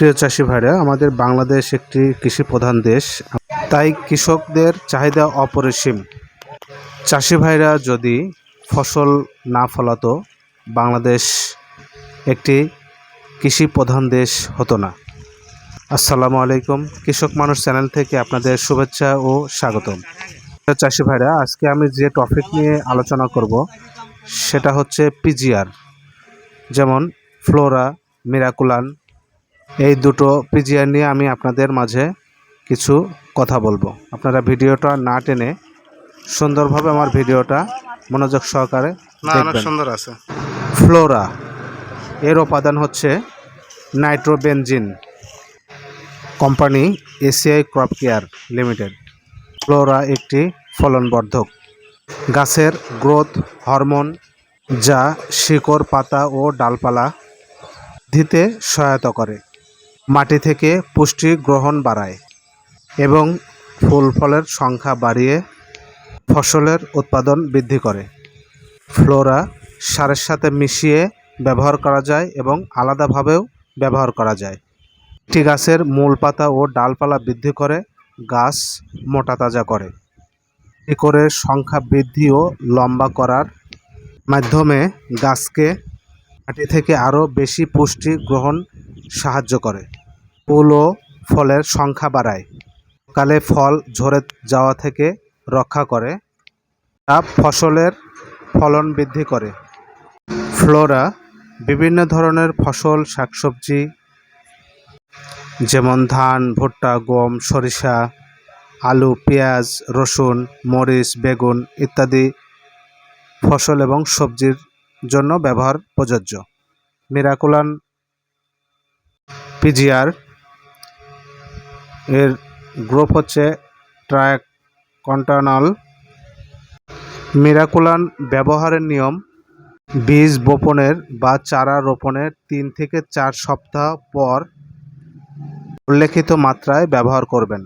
প্রিয় চাষি ভাইরা, আমাদের বাংলাদেশ একটি কৃষি প্রধান দেশ। তাই কৃষকদের চাহিদা অপরিসীম। চাষি ভাইরা যদি ফসল না ফলাতো, বাংলাদেশ একটি কৃষি প্রধান দেশ হতো না। আসসালামু আলাইকুম। কৃষক মানুষ চ্যানেল থেকে আপনাদের শুভেচ্ছা ও স্বাগতম। চাষি ভাইরা, আজকে আমি যে টপিক নিয়ে আলোচনা করব, সেটা হচ্ছে পিজিআর, যেমন ফ্লোরা, মিরাকুলান এই দুটো পিজিআর নিয়ে আমি আপনাদের মাঝে কিছু কথা বলব। আপনারা ভিডিওটা না টেনে সুন্দরভাবে আমার ভিডিওটা মনোযোগ সহকারে দেখবেন। সুন্দর আছে। ফ্লোরা এর উপাদান হচ্ছে nitrobenzene company ACI crop care limited. Flora একটি ফলনবর্ধক। গাছের গ্রোথ হরমোন যা শিকড় পাতা ও ডালপালা দিতে সহায়তা করে। মাটি থেকে পুষ্টি গ্রহণ বাড়ায় এবং ফুল ফলের সংখ্যা বাড়িয়ে ফসলের উৎপাদন বৃদ্ধি করে। ফ্লোরা সারের সাথে মিশিয়ে ব্যবহার করা যায় এবং আলাদাভাবেও ব্যবহার করা যায়। একটি গাছের মূল পাতা ও ডালপালা বৃদ্ধি করে, গাছ মোটা তাজা করে। শিকড়ের সংখ্যা বৃদ্ধি ও লম্বা করার মাধ্যমে গাছকে মাটি থেকে আরও বেশি পুষ্টি গ্রহণ সাহায্য করে। ফুল ও ফলের সংখ্যা বাড়ায়। কালে ফল ঝরে যাওয়া থেকে রক্ষা করে, তা ফসলের ফলন বৃদ্ধি করে। ফ্লোরা বিভিন্ন ধরনের ফসল, শাকসবজি, যেমন ধান, ভুট্টা, গম, সরিষা, আলু, পেঁয়াজ, রসুন, মরিচ, বেগুন ইত্যাদি ফসল এবং সবজির জন্য ব্যবহার প্রযোজ্য। মিরাকুলান পিজিআর এর গ্রুপ হচ্ছে ট্রাক কন্টানাল মিরাকুলান ব্যবহারের নিয়ম, বীজ বপনের বা চারা রোপণের তিন থেকে চার সপ্তাহ পর উল্লেখিত মাত্রায় ব্যবহার করবেন।